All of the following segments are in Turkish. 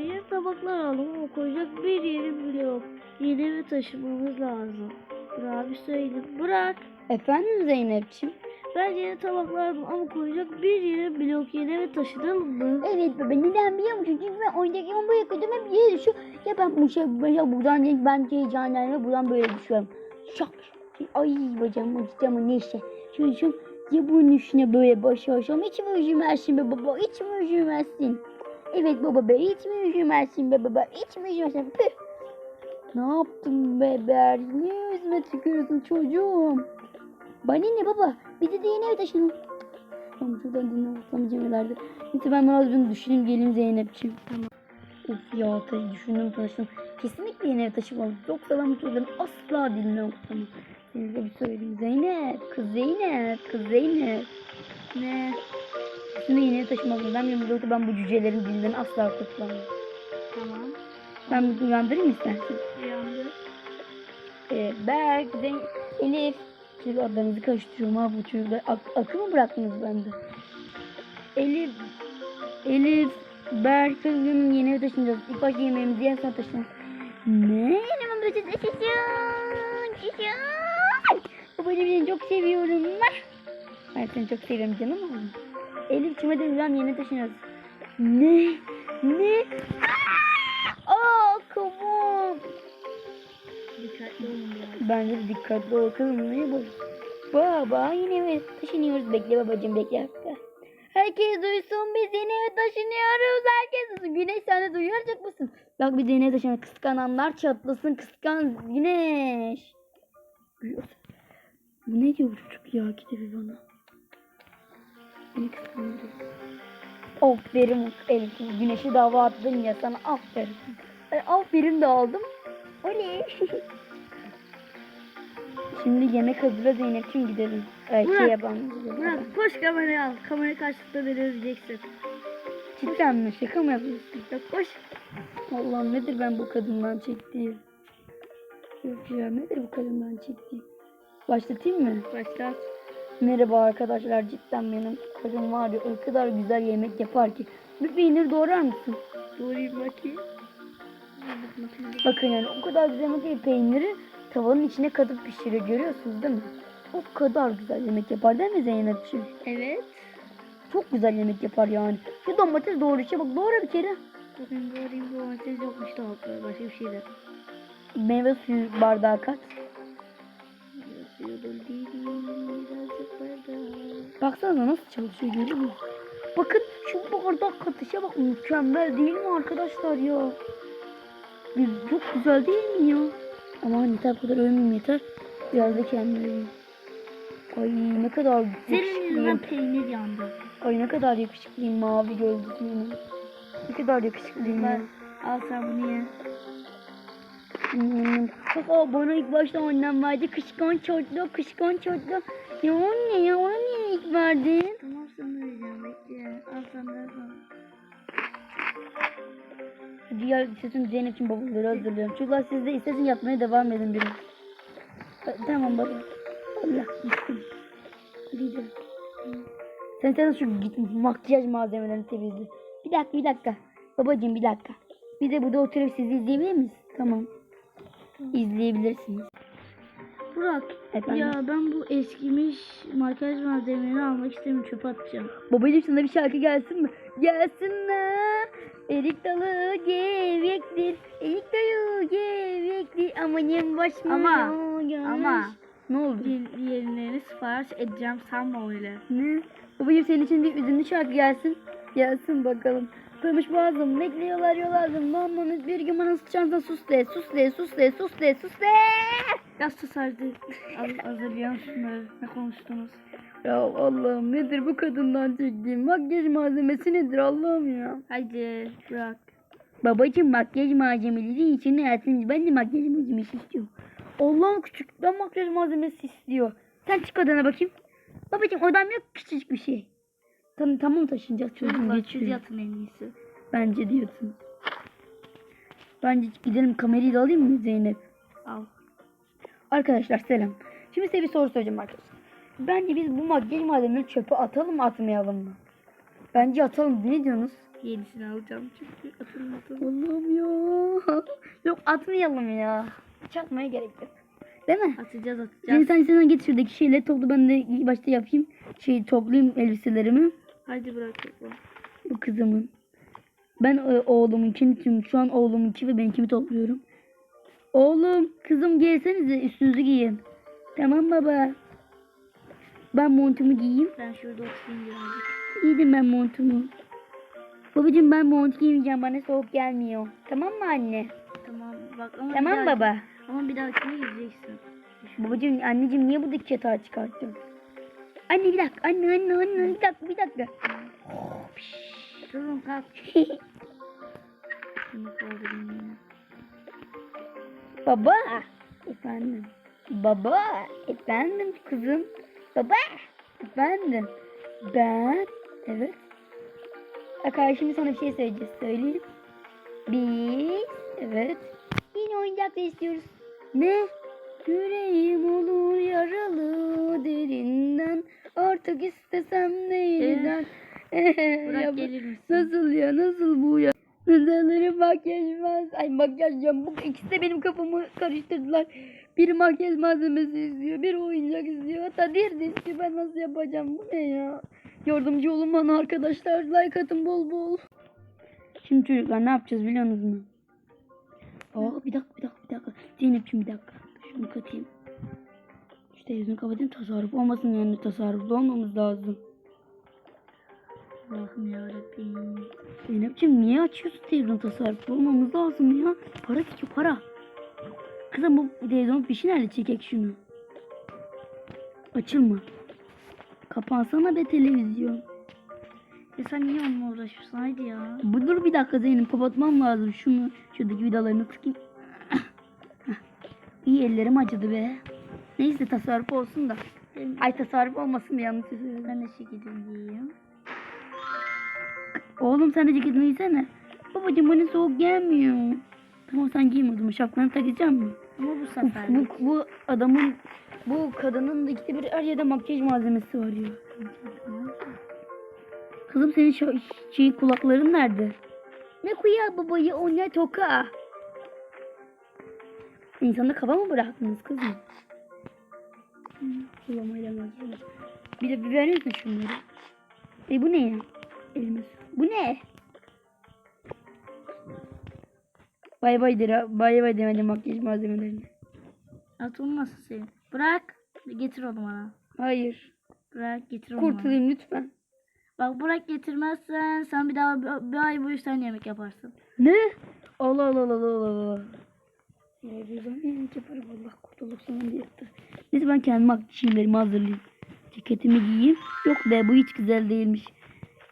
yeni tabaklar ama koyacak bir yeri bile yok. Yeni eve taşımamız lazım. Bir söyledim. Bırak. Efendim Zeynep'ciğim? Ben yeni tabaklar aldım ama koyacak bir yeri bile yok. Yeni eve taşınalım mı? Evet baba neden biliyor musun? Çünkü ben oyuncaklarımı böyle koydum hep yere düşüyor. Ya ben bu şey mesela buradan ben heyecanlanıyorum buradan böyle düşüyorum. Şak. Ay bacağım acıdı ama neyse. Çocuğum ya bunun üstüne böyle baş başam hiç mi üşümezsin be baba hiç mi üşümezsin? Evet baba be hiç mi üşümezsin be baba hiç mi üşümezsin? Püh. Ne yaptın be ber? Niye yüzüme tükürüyorsun çocuğum? Bana ne baba? Bir de yeni eve taşınalım. Tamam şuradan dinle atlamayacağım ileride. Neyse ben biraz bunu düşüneyim gelin Zeynep'ciğim. Tamam. Of ya düşündüm taşıdım. Kesinlikle yeni eve taşımalım. Yoksa ben bu çocukların asla diline okutamam. Size bir söyleyeyim. Zeynep, kız Zeynep, kız Zeynep. Ne? Şunu yeni eve taşımalım. Ben bu cücelerin dilinden asla kurtulamam. Tamam. Ben bunu uyandırayım istersen. Uyandı. Ee, Berk, Zeyn Elif. Siz adlarınızı karıştırıyorum ha bu çocuklar. Ak akı mı bıraktınız bende? Elif, Elif, Berk, bugün yeni eve taşınacağız. İlk başta yemeğimizi yer sonra taşınacağız. Ne? Eve taşınacağız. Yaşasın, yaşasın. Babacığım seni çok seviyorum. Ben seni çok seviyorum canım oğlum. Elif çime de uyan yeni taşınacağız. Ne? Ne? Aa, biraz. Bence de dikkatli ol kızım. Ne bu? Baba yine eve taşınıyoruz. Bekle babacığım bekle. Herkes duysun biz yeni eve taşınıyoruz. Herkes duysun. Güneş sen de duyacak mısın? Bak biz yeni eve taşınıyoruz. Kıskananlar çatlasın. Kıskan Güneş. Bu ne diyor çocuk ya? Gide bir bana. Beni kıskanıyor. Aferin Elif. Güneşi dava attın ya sana aferin. E, aferin de aldım. Oley. Şimdi yemek hazırla Zeynep'ciğim gidelim. Ay, Burak, şey yapalım. Bırak koş kamerayı al. Kamera karşısında beni özleyeceksin. Cidden mi? Şaka mı yapıyorsun? Ya koş. Allah'ım nedir ben bu kadından çektiğim? Yok ya nedir bu kadından çektiğim? Başlatayım mı? Başlat. Merhaba arkadaşlar cidden benim kocam var ya o kadar güzel yemek yapar ki. Bir peynir doğrar mısın? Doğrayayım bakayım. Bakın yani o kadar güzel yemek ki peyniri tavanın içine katıp pişiriyor görüyorsunuz değil mi? O kadar güzel yemek yapar değil mi Zeynep'ciğim? Evet. Çok güzel yemek yapar yani. Şu domates doğru işte bak doğru bir kere. Bakın doğrayayım domates yokmuş tavuklar. Başka bir şey de. Meyve suyu bardağı kat. Suyu dolu değil. Baksana nasıl çalışıyor görüyor musun? Bakın şu bardak katışa bak mükemmel değil mi arkadaşlar ya? Bir- Çok güzel değil mi ya? Aman yeter bu kadar övmeyeyim yeter. Biraz da kendime öveyim. Ay ne kadar yakışıklıyım. peynir yandı. Ay ne kadar yakışıklıyım mavi gözlüğüm. Ne kadar yakışıklıyım ya. Ben al sen bunu ye. Hmm. Baba bana ilk başta annem verdi. Kışkan çotlu, kışkan çotlu. Ya o ne ya? Onu niye verdin? Tamam sana vereceğim bekle. Al al. Diğer istesin Zeynep için babaları hazırlıyorum. Çocuklar siz de istesin yapmaya devam edin biraz. Tamam baba. Allah. Hadi gidelim. Sen sen şu git makyaj malzemelerini temizle. Bir dakika bir dakika. Babacığım bir dakika. Bir de burada oturup sizi izleyebilir miyiz? Tamam. İzleyebilirsiniz. Burak. Efendim? Ya ben bu eskimiş makyaj malzemelerini almak istemiyorum. Çöpe atacağım. Babacığım sana bir şarkı gelsin mi? Gelsin la. Erik dalı gevrektir. Erik dalı gevrektir. Amanın baş mı? Ama, yağmış? ama. Ne oldu? Bir yerlerini sipariş edeceğim sanma öyle. Ne? Babacığım senin için de üzümlü şarkı gelsin. Gelsin bakalım. Kırmış boğazım, bekliyorlar yol ağzım. Mamanız bir gün bana sıçarsa sus de, sus de, sus de, sus de, sus de. Artık. Az, hazırlayan şunları. Ne konuştunuz? Ya Allah'ım nedir bu kadından çektiğim makyaj malzemesi nedir Allah'ım ya. Haydi bırak. Babacığım makyaj malzemeleri için hayatınız ben de makyaj malzemesi istiyorum. Allah'ım küçükten makyaj malzemesi istiyor. Sen çık odana bakayım. Babacığım odam yok küçücük bir şey. Tamam tamam taşınacağız çocuğum Çocuklar geç siz şuraya. yatın en iyisi. Bence diyorsun. Bence gidelim kamerayı da alayım mı Zeynep? Al. Arkadaşlar selam. Şimdi size bir soru soracağım arkadaşlar. Bence biz bu makyaj malzemelerini çöpe atalım mı atmayalım mı? Bence atalım. Ne diyorsunuz? Yenisini alacağım çünkü atılmadı. Allah'ım ya. Yok atmayalım ya. Hiç atmaya gerek yok. Değil mi? Atacağız atacağız. sen sen git şuradaki şeyleri topla ben de ilk başta yapayım. Şey toplayayım elbiselerimi. Hadi bırak topla. Bu kızımın. Ben e, oğlumunkini tüm şu an oğlumunki ve benimkini topluyorum. Oğlum kızım giysenize üstünüzü giyin. Tamam baba. Ben montumu giyeyim. Ben şurada oturayım birazcık. Giydim ben montumu. Babacığım ben mont giymeyeceğim bana soğuk gelmiyor. Tamam mı anne? Tamam bak ama Tamam bir dahaki- baba. Ama bir dahakine gideceksin. Babacığım anneciğim niye buradaki yatağı çıkarttın? Anne bir dakika anne anne anne bir dakika bir dakika. Durun kalk. Kaldırayım yine. Baba. Efendim. Baba. Efendim kızım. Baba. Efendim. Ben. Evet. Bak şimdi sana bir şey söyleyeceğiz. Söyleyeyim. Biz. Evet. Yine oyuncak da istiyoruz. Ne? Yüreğim olur yaralı derinden. Artık istesem de yeniden. Bırak Ya bu- gelir misin? Nasıl ya nasıl bu ya? Neden makyaj var? Ay makyaj ya bu ikisi de benim kafamı karıştırdılar. Biri makyaj malzemesi istiyor, biri oyuncak istiyor. Hatta diğeri de istiyor. Ben nasıl yapacağım? Bu ne ya? Yardımcı olun bana arkadaşlar. Like atın bol bol. Şimdi çocuklar ne yapacağız biliyor musunuz? Aa bir dakika bir dakika bir dakika. Zeynep'ciğim bir dakika. Şunu katayım. Şu televizyonu kapatayım tasarruf olmasın yani tasarruflu olmamız lazım. Allah'ım yarabbim. Zeynep'ciğim niye açıyorsun televizyon tasarruflu olmamız lazım ya. Para gidiyor para. Kızım bu televizyon fişi nerede çekek şunu. Açılma. Kapansana be televizyon. E sen niye onunla uğraşıyorsun? Haydi ya. Bu dur bir dakika Zeynep kapatmam lazım şunu. Şuradaki vidalarını sıkayım. İyi ellerim acıdı be. Neyse tasarruf olsun da. Ay tasarruf olmasın da yanlış. Ben de şekilde giyeyim. Oğlum sen de ceketini giysene. Babacım bana soğuk gelmiyor. Tamam sen giyme o zaman. Şapkanı takacağım mı? Ama bu sefer. bu, bu adamın, bu kadının da ikide bir her yerde makyaj malzemesi var ya. Kızım senin şu, şey, kulakların nerede? Ne kuya babayı o ne toka? İnsanda kafa mı bıraktınız kızım? Kulamayla makyaj. Bir de bir verir misin şunları? E bu ne ya? Elime su. Bu ne? Bay bay dira, bay bay demedi makyaj malzemelerini. At onu nasıl senin? Bırak. Getir onu bana. Hayır. Bırak getir onu bana. Kurtulayım lütfen. Bak bırak getirmezsen sen bir daha bir, bir ay boyu sen yemek yaparsın. Ne? Allah Allah Allah Allah Allah. Bir zaman yemek yaparım Allah kurtulduk sana diye. Neyse ben kendi makyajlarımı hazırlayayım. Ceketimi giyeyim. Yok be bu hiç güzel değilmiş.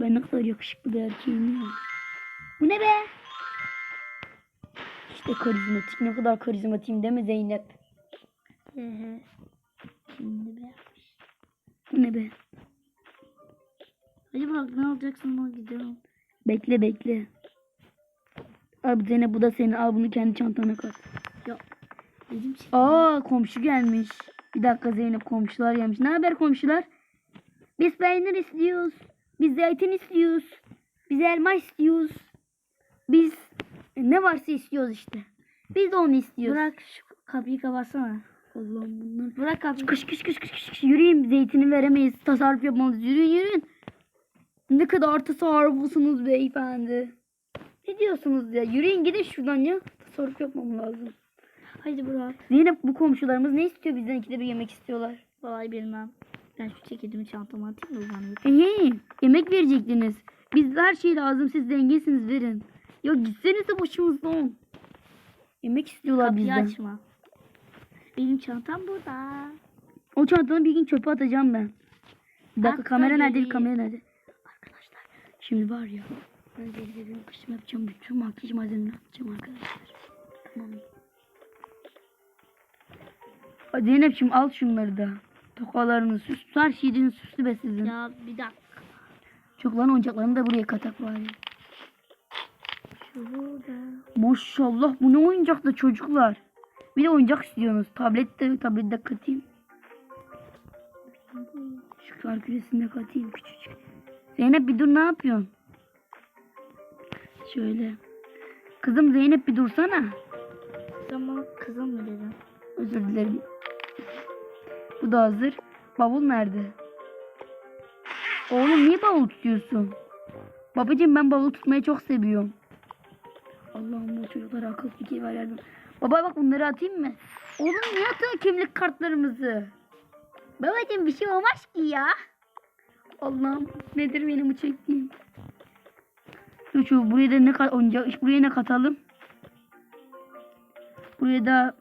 Ben ne kadar yakışıklı bir erkeğim ya. Bu ne be? İşte karizmatik. Ne kadar karizmatiyim değil mi Zeynep? He he. Şimdi be. Bu ne be? Hadi bırak ne alacaksın ona gidelim. Bekle bekle. Al bu Zeynep bu da senin. Al bunu kendi çantana kat. Yok. Dedim şey. Aa komşu gelmiş. Bir dakika Zeynep komşular gelmiş. Ne haber komşular? Biz peynir istiyoruz. Biz zeytin istiyoruz. Biz elma istiyoruz. Biz ne varsa istiyoruz işte. Biz de onu istiyoruz. Bırak şu kapıyı kapatsana. Allah'ım bunlar. Bırak kapıyı. Kış kış kış kış kış. Yürüyün zeytini veremeyiz. Tasarruf yapmalıyız. Yürüyün yürüyün. Ne kadar tasarruflusunuz beyefendi. Ne diyorsunuz ya? Yürüyün gidin şuradan ya. Tasarruf yapmam lazım. Hadi bırak. Zeynep bu komşularımız ne istiyor bizden ikide bir yemek istiyorlar. Vallahi bilmem. Ben şu ceketimi çantama atayım da yeter. İyi yemek verecektiniz. Biz her şey lazım siz zenginsiniz verin. Ya gitsenize başımızdan. Yemek istiyorlar Kapıyı bizden. açma. Benim çantam burada. O çantanı bir gün çöpe atacağım ben. Da kamera nerede? Kamera nerede? Arkadaşlar şimdi var ya. Ben deli deli kışım yapacağım. Bütün makyaj malzemelerini atacağım arkadaşlar. Tamam. Zeynep'ciğim al şunları da. Tokalarını süs. Her şeyini süslü be sizin. Ya bir dakika. Çocukların oyuncaklarını da buraya katak bari. Şurada. Maşallah bu ne oyuncak da çocuklar. Bir de oyuncak istiyorsunuz. Tablet de, tablet de katayım. Şu kar küresini de katayım küçücük. Zeynep bir dur ne yapıyorsun? Şöyle. Kızım Zeynep bir dursana. Bana kızım mı dedin? Özür dilerim. Bu da hazır. Bavul nerede? Oğlum niye bavul tutuyorsun? Babacığım ben bavul tutmayı çok seviyorum. Allah'ım bu çocuklara akıl fikir ver yardım. Baba bak bunları atayım mı? Oğlum niye atıyorsun kimlik kartlarımızı? Babacığım bir şey olmaz ki ya. Allah'ım nedir benim bu çektiğim? Buraya da ne kat buraya ne katalım? Buraya da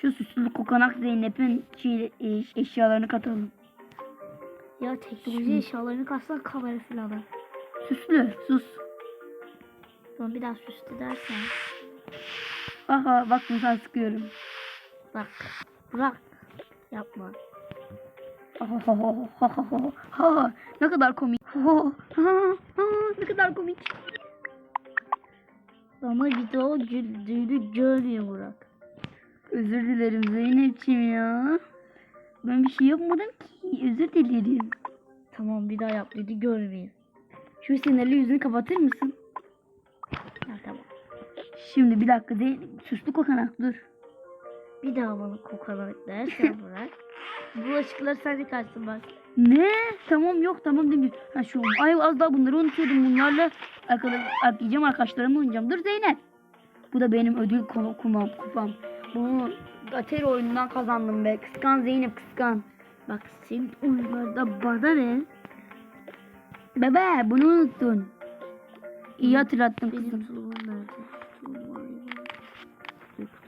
şu süslü kokanak Zeynep'in e, eşyalarını katalım. Ya teknoloji eşyalarını katsan kamera falan. Süslü sus. Sonra bir daha süslü dersen. Aha bak bunu sana sıkıyorum. Bak. Bırak. Yapma. Ha ha ha ha ha ha ha ne kadar komik. Ne kadar komik. Ama bir daha o güldüğünü görmüyor Burak. Özür dilerim Zeynep'ciğim ya. Ben bir şey yapmadım ki. Özür dilerim. Tamam bir daha yap dedi görmeyeyim. Şu sinirli yüzünü kapatır mısın? Ha, tamam. Şimdi bir dakika Zeynep. Süslü kokanak dur. Bir daha bana kokanak dersen Burak. Bulaşıkları sen yıkarsın bak. Ne? Tamam yok tamam demiyor. Ha şu ay az daha bunları unutuyordum. Bunlarla arkadaş arayacağım arkadaşlarımla oynayacağım. Dur Zeynep. Bu da benim ödül konu kumam kupam. Bunu Atari oyunundan kazandım be. Kıskan Zeynep kıskan. Bak senin oyunlarda bana ne? Bebe bunu unuttun. İyi hatırlattın Benim kızım. nerede?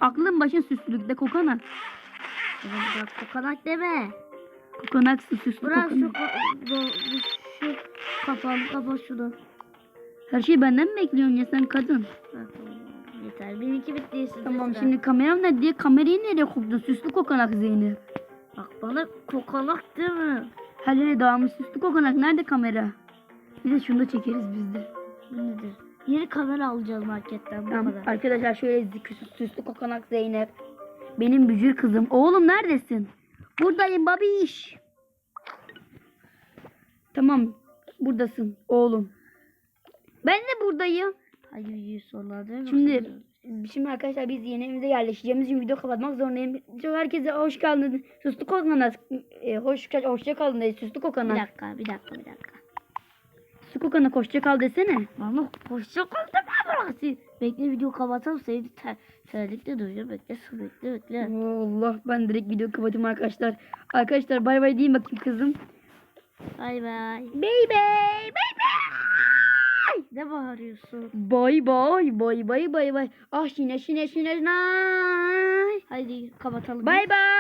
Aklın başın süslülükte kokanak. Daha kokanak deme. Kokanak süslü Bırak şu, kokanak. bu, şu kapağını kapat şunu. Her şeyi benden mi bekliyorsun ya sen kadın? Tamam. Yeter. Benimki bitti. Sizde Tamam sıra. şimdi kameram ne diye kamerayı nereye koydun? Süslü kokanak Zeynep. Bak bana kokanak deme. Her yere dağılmış süslü kokanak. Nerede kamera? Bir de şunu da çekeriz biz de. Bu nedir? Yeni kamera alacağız marketten bu Tamam. kadar. Arkadaşlar şöyle zikri- süslü kokanak Zeynep. Benim bücür kızım. Oğlum neredesin? Buradayım babiş. Tamam. Buradasın oğlum. Ben de buradayım. Hadi videoyu sonlandıralım. Şimdi şimdi arkadaşlar biz yeni evimize yerleşeceğimiz için video kapatmak zorundayım. Herkese hoş geldiniz. Süslü kokanak. E, hoş, hoşça kalın dedi. Süslü bir kokanak. dakika bir dakika bir dakika. Süslü kokanak hoşça kal desene. Bana hoşça kal deme bırak. Bekle video kapatalım. Seni ter, terlikle duyacağım. Bekle bekle bekle. Allah ben direkt video kapatayım arkadaşlar. Arkadaşlar bay bay diyeyim bakayım kızım. Bay bay. Bay bay. Bay bay. Ne bağırıyorsun? Bay bay bay bay bay bay. Ah şine şine şine. Hadi kapatalım. Bay bay.